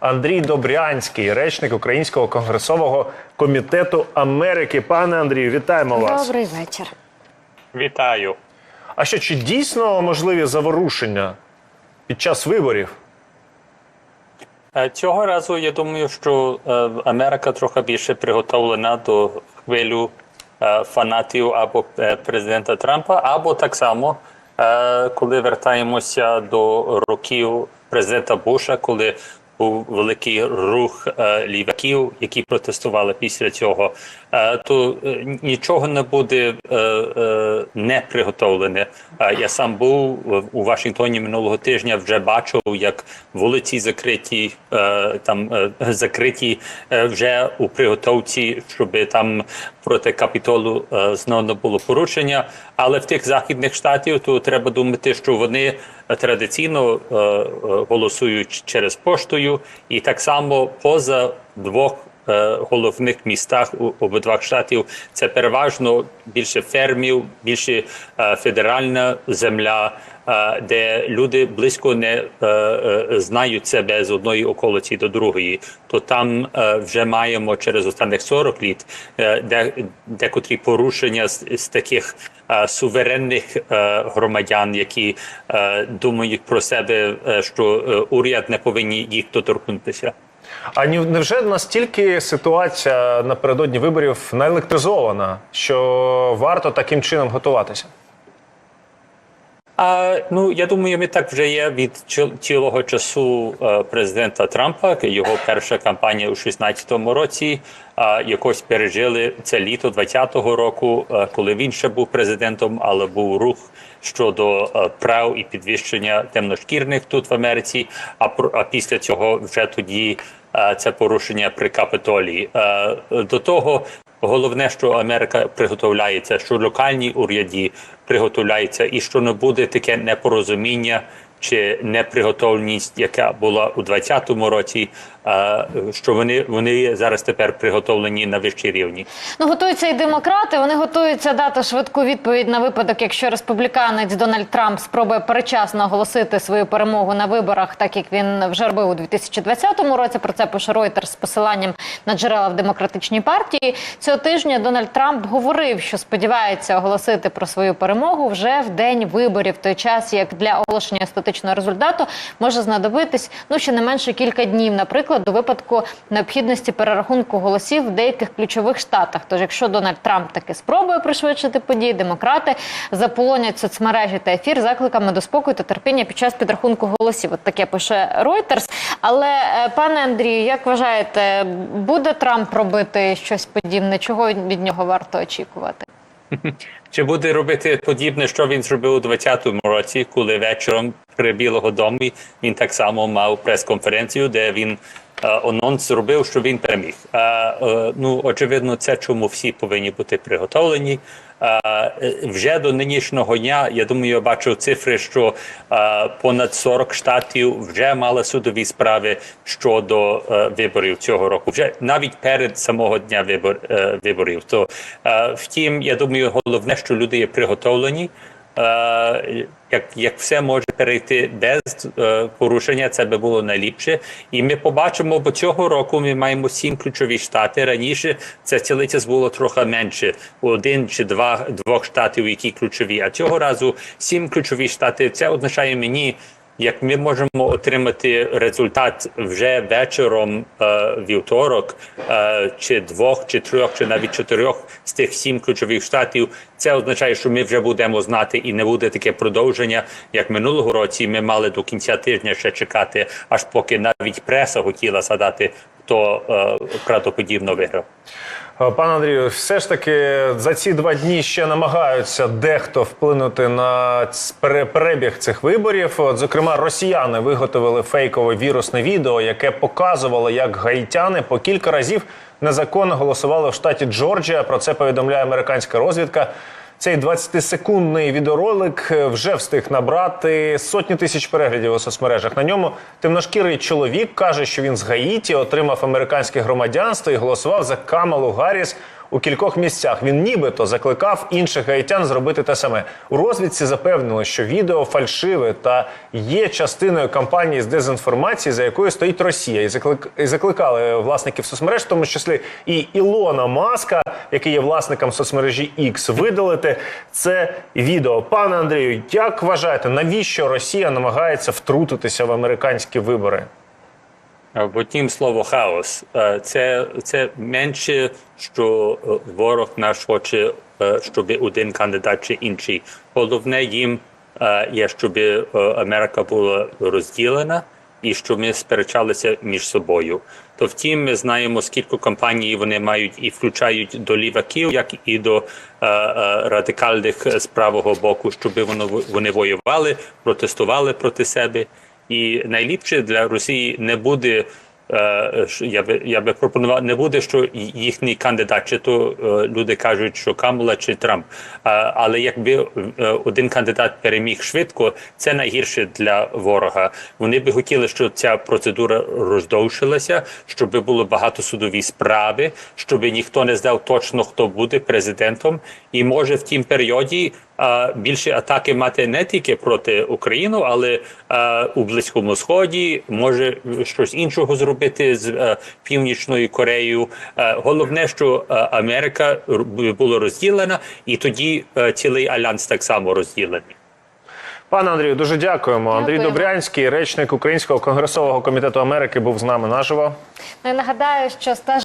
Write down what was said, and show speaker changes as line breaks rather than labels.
Андрій Добрянський, речник Українського конгресового комітету Америки. Пане Андрію, вітаємо вас.
Добрий вечір.
Вітаю.
А що чи дійсно можливі заворушення під час виборів?
Е, Цього разу я думаю, що е, Америка трохи більше приготовлена до хвилю е, фанатів або президента Трампа, або так само, коли вертаємося до років президента Буша, коли був великий рух е, ліваків, які протестували після цього, е, то е, нічого не буде не приготовлене. Я сам був у Вашингтоні минулого тижня, вже бачив, як вулиці закриті, там закриті вже у приготовці, щоб там проти капітолу знову було порушення. Але в тих західних штатів то треба думати, що вони традиційно е, е, голосують через поштою, і так само поза двох. е, Головних містах у обидвах штатів це переважно більше фермів, більше федеральна земля, де люди близько не е, е, знають себе з одної околиці до другої. То там е, вже маємо через останніх 40 літ де, декотрі порушення з, з таких суверенних громадян, які думають про себе, що уряд не повинні їх доторкнутися.
А невже настільки ситуація напередодні виборів наелектризована, що варто таким чином готуватися?
А ну я думаю, ми так вже є від цілого часу е, президента Трампа. Його перша кампанія у 16-му році. А якось пережили це літо 20-го року, е, коли він ще був президентом, але був рух щодо е, прав і підвищення темношкірних тут в Америці. А а після цього вже тоді це порушення при Капитолії. До того Головне, що Америка приготовляється, що локальні уряді приготовляються, і що не буде таке непорозуміння чи неприготовленість, яка була у 2020 році, е, що вони, вони зараз тепер приготовлені на вищій рівні.
Ну готуються і демократи. Вони готуються дати швидку відповідь на випадок, якщо республіканець Дональд Трамп спробує перечасно оголосити свою перемогу на виборах, так як він вже робив у 2020 році. Про це пише Reuters з посиланням на джерела в демократичній партії. Цього тижня Дональд Трамп говорив, що сподівається оголосити про свою перемогу вже в день виборів, в той час як для оголошення остаточного результату може знадобитись ну ще не менше кілька днів, наприклад, до випадку необхідності перерахунку голосів в деяких ключових штатах. Тож, якщо Дональд Трамп таки спробує пришвидшити події, демократи заполонять соцмережі та ефір закликами до спокою та терпіння під час підрахунку голосів. От таке пише Reuters. Але е, пане Андрію, як вважаєте, буде Трамп робити щось подібне? Чого від нього варто очікувати?
Чи буде робити подібне, що він зробив у 2020 році, коли вечором при Білого домі він так само мав прес-конференцію, де він анонс зробив, що він переміг. Е, е, ну очевидно, це чому всі повинні бути приготовлені. Е, е, вже до нинішнього дня я думаю, я бачив цифри, що е, понад 40 штатів вже мали судові справи щодо е, виборів цього року. Вже навіть перед самого дня вибор, е, виборів. То е, втім, я думаю, головне, що люди є приготовлені. Як, як все може перейти без е, порушення, це би було найліпше. І ми побачимо, бо цього року ми маємо сім ключові штати. Раніше це цілиця було трохи менше, один чи два двох штатів, які ключові. А цього разу сім ключові штати. Це означає мені. Як ми можемо отримати результат вже вечором е, вівторок, е, чи двох, чи трьох, чи навіть чотирьох з тих сім ключових штатів, це означає, що ми вже будемо знати, і не буде таке продовження, як минулого року. Ми мали до кінця тижня ще чекати, аж поки навіть преса хотіла згадати, хто е, правдоподібно виграв.
Е, Пане Андрію, все ж таки за ці два дні ще намагаються дехто вплинути на перебіг цих виборів. От, зокрема, росіяни виготовили фейкове вірусне відео, яке показувало, як гаїтяни по кілька разів незаконно голосували в штаті Джорджія. Про це повідомляє американська розвідка. Цей 20-секундний відеоролик е, вже встиг набрати сотні тисяч переглядів у соцмережах. На ньому темношкірий чоловік каже, що він з Гаїті отримав американське громадянство і голосував за Камалу Гарріс у кількох місцях. Він нібито закликав інших гаїтян зробити те саме. У розвідці запевнили, що відео фальшиве та є частиною кампанії з дезінформації, за якою стоїть Росія, і заклик- і закликали власників соцмереж, в тому числі і Ілона Маска, який є власником соцмережі X, видалити це відео. Пане Андрію, як вважаєте, навіщо Росія намагається втрутитися в американські вибори?
В слово хаос. Е, Це, це менше, що е, ворог наш хоче, е, щоб один кандидат чи інший. Головне їм є, щоб Америка була розділена і щоб ми сперечалися між собою. То втім, ми знаємо, скільки компаній вони мають і включають до ліваків, як і до радикальних з правого боку, щоб вони воювали, протестували проти себе. І найліпше для Росії не буде. е, Я би я би пропонував, не буде, що їхній кандидат, чи то е, люди кажуть, що Камала чи Трамп. Але якби е, один кандидат переміг швидко, це найгірше для ворога. Вони би хотіли, щоб ця процедура роздовшилася, щоб було багато судові справи, щоб ніхто не знав точно, хто буде президентом, і може в тім періоді більше атаки мати не тільки проти України, але у близькому сході може щось іншого зробити з е, північною Кореєю. Е, головне, що е, Америка була розділена, і тоді цілий альянс так само розділений.
Пане Андрію, дуже дякуємо. Андрій
Дякуємо.
Добрянський, речник Українського конгресового комітету Америки, був з нами наживо.
Ну і нагадаю, що стаж